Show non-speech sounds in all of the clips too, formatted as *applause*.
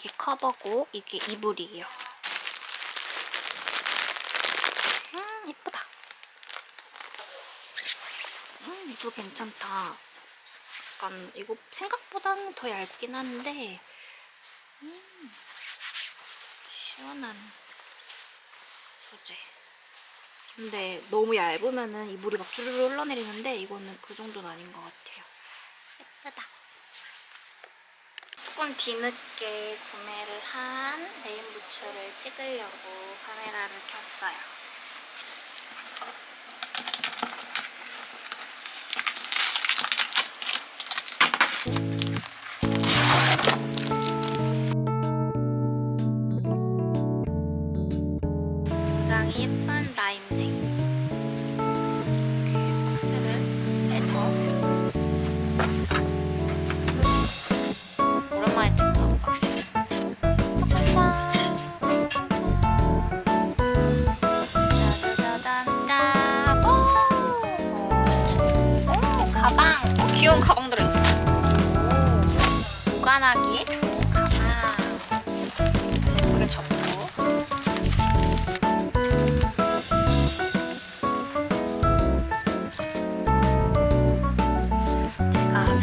베개 커버고 이게 이불이에요. 음 예쁘다. 음 이불 괜찮다. 약간 이거 생각보다는 더 얇긴 한데 음 시원한 소재. 근데 너무 얇으면은 이불이 막 주르르 흘러내리는데 이거는 그 정도는 아닌 것 같아요. 예쁘다. 조금 뒤늦게 구매를 한 레인 부츠를 찍으려고 카메라를 켰어요. 굉장히 예쁜 라임 색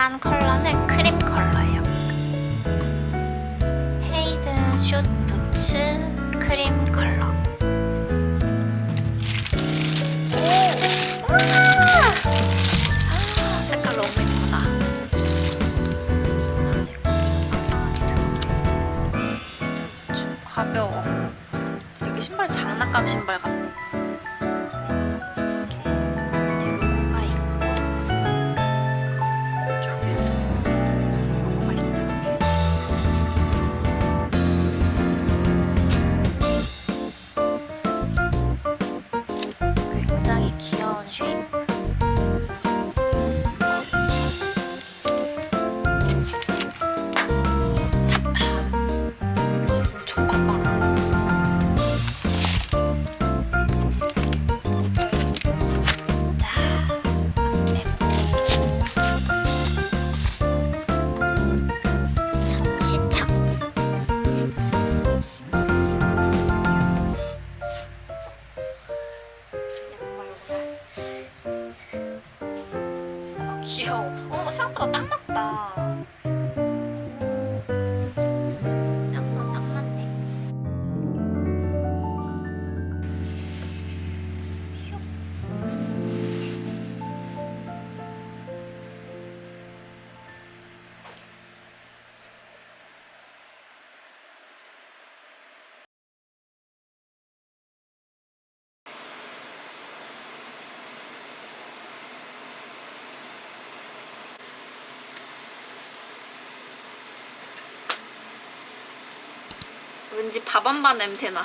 산 컬러는 크림 귀 어, 생각 왠지 밥안반 냄새나.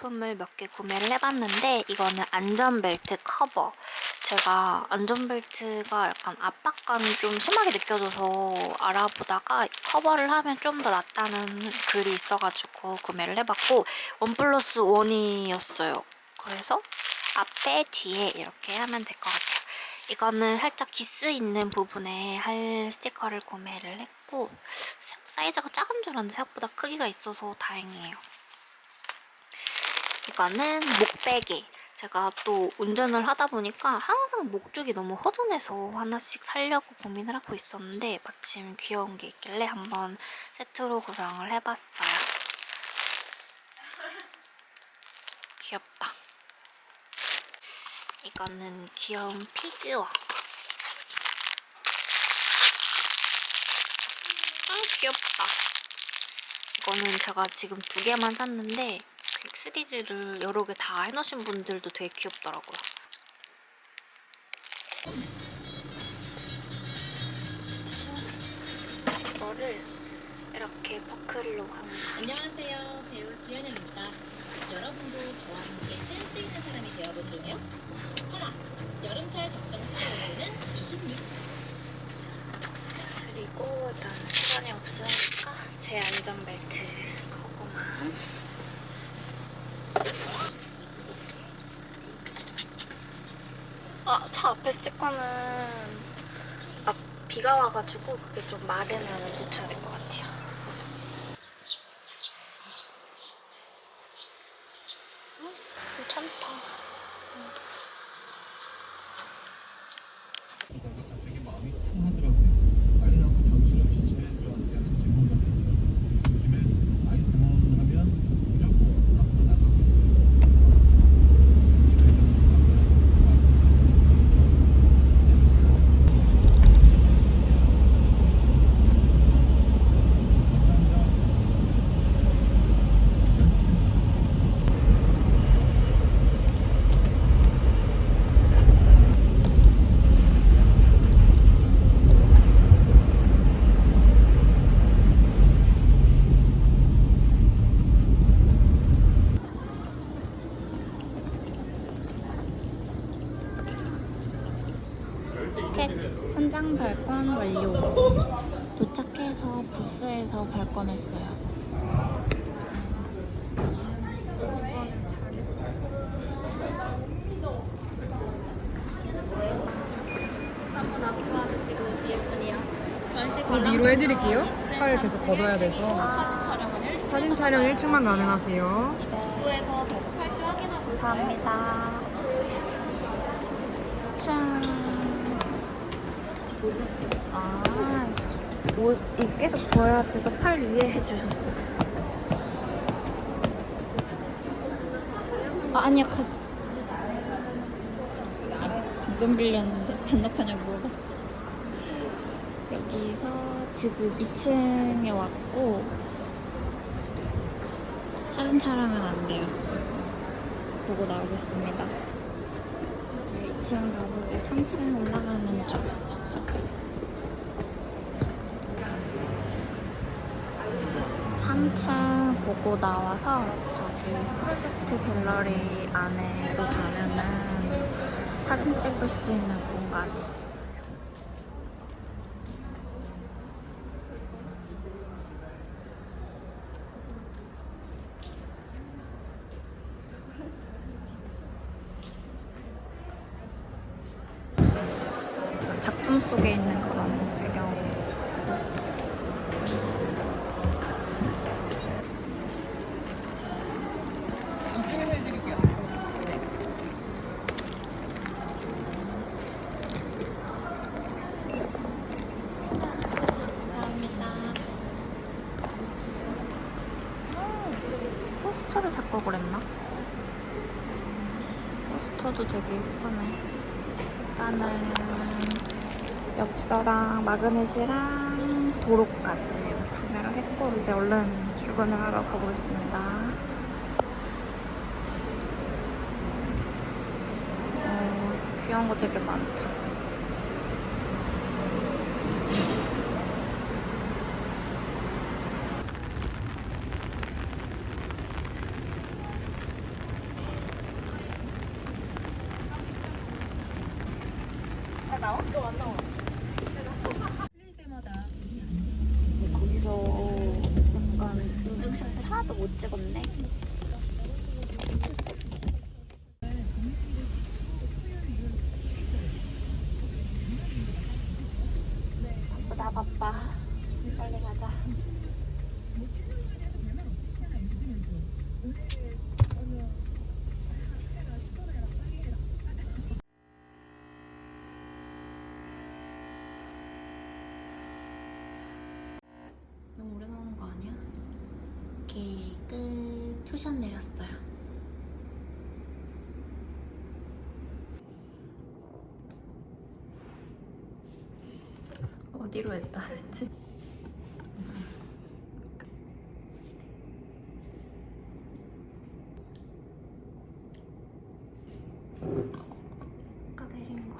용품을 몇 개 구매를 해봤는데 이거는 안전벨트 커버. 제가 안전벨트가 약간 압박감이 좀 심하게 느껴져서 알아보다가 커버를 하면 좀 더 낫다는 글이 있어가지고 구매를 해봤고 원 플러스 원이었어요. 그래서 앞에 뒤에 이렇게 하면 될 것 같아요. 이거는 살짝 기스 있는 부분에 할 스티커를 구매를 했고 사이즈가 작은 줄 알았는데 생각보다 크기가 있어서 다행이에요. 이거는 목베개. 제가 또 운전을 하다 보니까 항상 목줄이 너무 허전해서 하나씩 살려고 고민을 하고 있었는데 마침 귀여운 게 있길래 한번 세트로 구성을 해봤어요. *laughs* 귀엽다. 이거는 귀여운 피규어. 아 귀엽다. 이거는 제가 지금 두 개만 샀는데 그 시리즈를 여러 개 다 해놓으신 분들도 되게 귀엽더라고요. 이거를 이렇게 버클로 거. 안녕하세요. 배우 지연영입니다. 여러분도 저와 함께 센스 있는 사람이 되어보실래요? 하나, 여름철 적정 온도는 26. 그리고 일단 시간이 없으니까 제 안전벨트 그거만 아, 차 앞에 스티커는 아, 비가 와가지고 그게 좀 마르면 붙여야 될 것 같아요. 음, 괜찮다. 갑자기 마음이 쿵하더라고요. 아이 낳고 정신없이 지낸 저한테 한 질문 같았어요. 요즘에 아이 그만하면 무조건 앞으로 나가고 있어요. 정신을 가면 마음 상처 내면서 감사합니다. 티켓 한 장 발권 완료. 도착해서 이번엔 잘했어. 한분 앞으로 와주시고 뒤에 분이요. 전시 관람 위로 해드릴게요. 팔 계속 걷어야 돼서. 사진 촬영은 1층. 사진 촬영 1층만 가능하세요. 부에서 계속 팔찌 확인하고 있어요. 감사합니다. 2층. 아, 옷, 이게 계속 보여야 돼서 팔 위에 해주셨어. 아, 아니야, 가... 방금 빌렸는데 반납하냐고 물어봤어. 여기서 지금 2층에 왔고, 사진 촬영은 안 돼요. 보고 나오겠습니다. 이제 2층 가보고 3층 올라가는 중. 3층 보고 나와서 저기 프로젝트 갤러리 안으로 가면은 사진 찍을 수 있는 공간이 있어요. 작품 속에 있는 그런 배경. 감사합니다. 포스터를 살 걸 그랬나? 포스터도 되게 예쁘네. 일단은 엽서랑 마그넷이랑 도로까지 구매를 했고 이제 얼른 출근을 하러 가보겠습니다. 어, 귀여운 거 되게 많다. 근데 거기서 약간 인증샷을 하나도 못 찍었네. 내렸어요. 어디로 했다 했지? 아까 내린 거.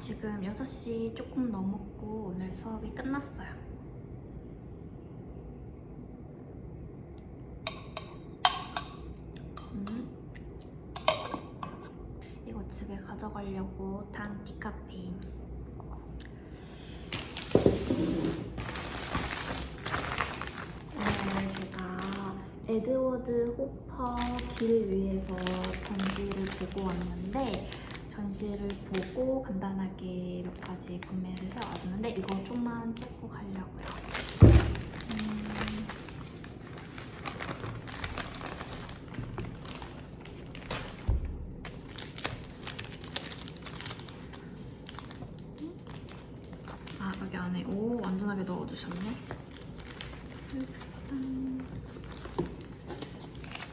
지금 6시 조금 넘었고 오늘 수업이 끝났어요. 음. 이거 가져가려고 단 디카페인. 오늘 제가 에드워드 호퍼 길 위에서 전시를 보고 왔는데 전시를 보고 간단하게 몇 가지 구매를 해왔는데 이거 좀만 찍고 가려고요. 음, 아 여기 안에 오 완전하게 넣어주셨네. 일단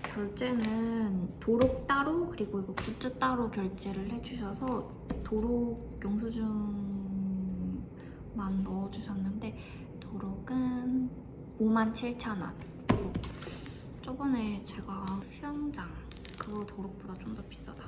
결제는 도록 따로 그리고 이거 굿즈 따로 결제를 해주셔서 도록 영수증만 넣어주셨는데 도록은 57,000원. 저번에 제가 수영장 그거 도록보다 좀 더 비싸다.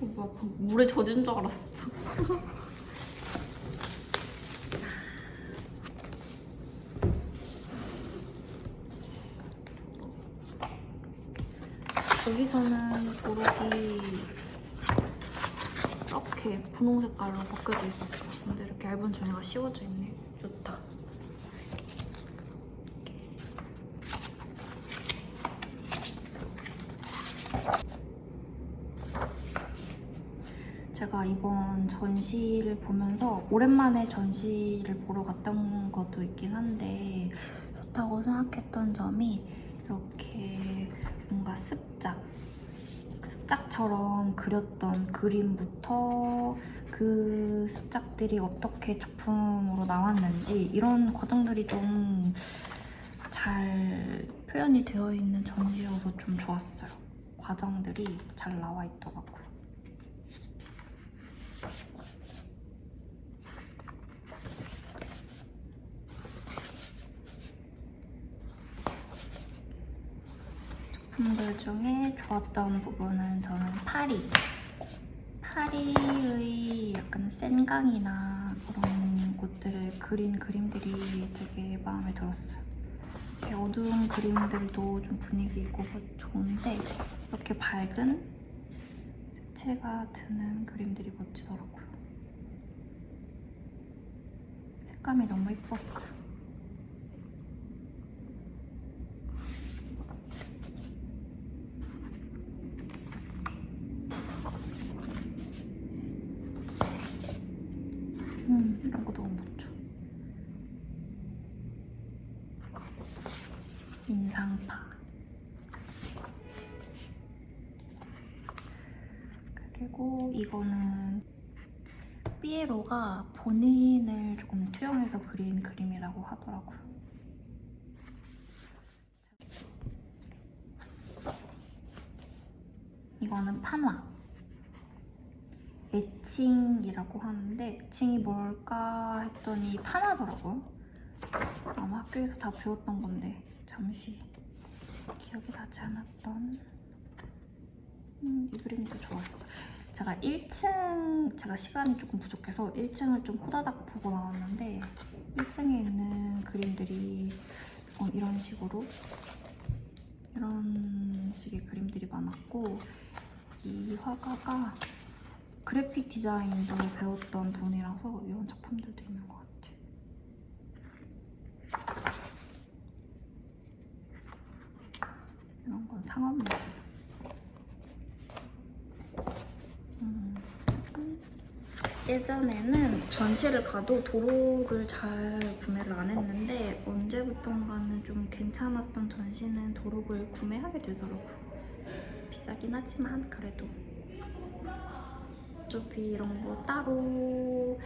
어, 뭐야, 그 물에 젖은 줄 알았어. *laughs* 여기서는 도록이 이렇게 분홍 색깔로 바뀌어져 있었어. 근데 이렇게 얇은 종이가 씌워져 있네. 좋다. 제가 이번 전시를 보면서 오랜만에 전시를 보러 갔던 것도 있긴 한데 좋다고 생각했던 점이 이렇게 뭔가 습작 습작처럼 그렸던 그림부터 그 습작들이 어떻게 작품으로 나왔는지 이런 과정들이 좀 잘 표현이 되어 있는 전시여서 좀 좋았어요. 과정들이 잘 나와 있더라고요. 작품들 중에 좋았던 부분은 저는 파리. 파리의 약간 센강이나 그런 곳들을 그린 그림들이 되게 마음에 들었어요. 어두운 그림들도 좀 분위기 있고 좋은데 이렇게 밝은 색채가 드는 그림들이 멋지더라고요. 색감이 너무 예뻤어. 음, 이런 거 너무 멋져. 인상파. 그리고 이거는 삐에로가 본인을 조금 투영해서 그린 그림이라고 하더라고요. 이거는 판화. 애칭이라고 하는데 애칭이 뭘까 했더니 판화더라고요. 아마 학교에서 다 배웠던 건데 잠시 기억이 나지 않았던 음, 이 그림도 좋았어. 제가 1층 제가 시간이 조금 부족해서 1층을 좀 호다닥 보고 나왔는데 1층에 있는 그림들이 어, 이런 식으로 이런 식의 그림들이 많았고 이 화가가 그래픽 디자인도 배웠던 분이라서 이런 작품들도 있는 것 같아. 이런 건 상업 미술. 음, 예전에는 전시를 가도 도록을 잘 구매를 안 했는데 언제부턴가는 좀 괜찮았던 전시는 도록을 구매하게 되더라고요. 비싸긴 하지만 그래도 어차피 이런 거 따로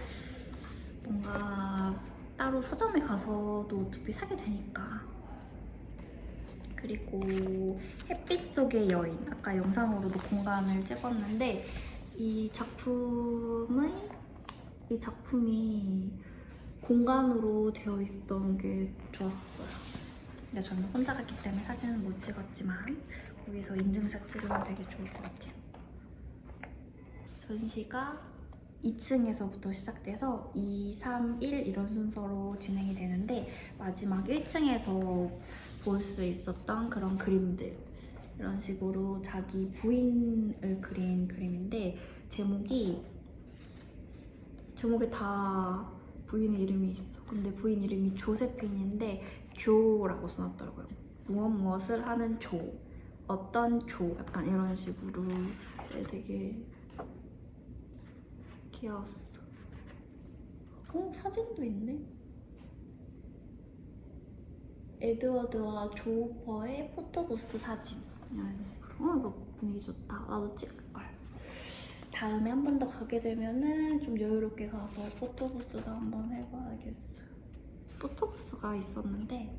뭔가 따로 서점에 가서도 어차피 사게 되니까. 그리고 햇빛 속의 여인. 아까 영상으로도 공간을 찍었는데 이 작품의 이 작품이 공간으로 되어 있던 게 좋았어요. 근데 저는 혼자 갔기 때문에 사진은 못 찍었지만 거기서 인증샷 찍으면 되게 좋을 것 같아요. 전시가 2층에서부터 시작돼서 2, 3, 1 이런 순서로 진행이 되는데 마지막 1층에서 볼 수 있었던 그런 그림들 이런 식으로 자기 부인을 그린 그림인데 제목이 제목에 다 부인의 이름이 있어. 근데 부인 이름이 조세핀인데 조라고 써놨더라고요. 무엇 무엇을 하는 조, 어떤 조, 약간 이런 식으로 네, 되게 귀여웠어. 어, 사진도 있네. 에드워드와 조퍼의 포토부스 사진 이런 식으로. 어 이거 분위기 좋다. 나도 찍을 걸. 다음에 한 번 더 가게 되면은 좀 여유롭게 가서 포토부스도 한번 해봐야겠어. 포토부스가 있었는데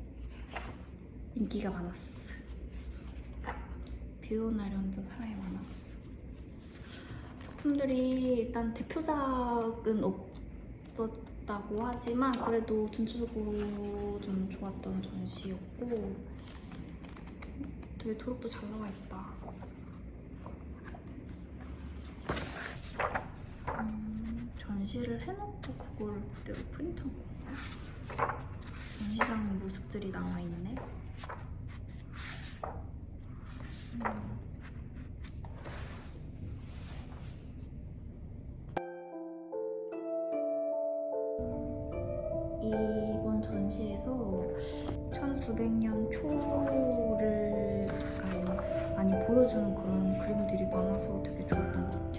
인기가 많았어. 뷰오나련도 사람이 많았어. 작품들이 일단 대표작은 없었다고 하지만 그래도 전체적으로 좀 좋았던 전시였고 되게 도록도 잘 나와 있다. 음, 전시를 해놓고 그걸 그대로 프린트한 건가? 전시장 모습들이 나와 있네. 음. 이번 전시에서 1900년 초를 많이 보여주는 그런 그림들이 많아서 되게 좋았던 것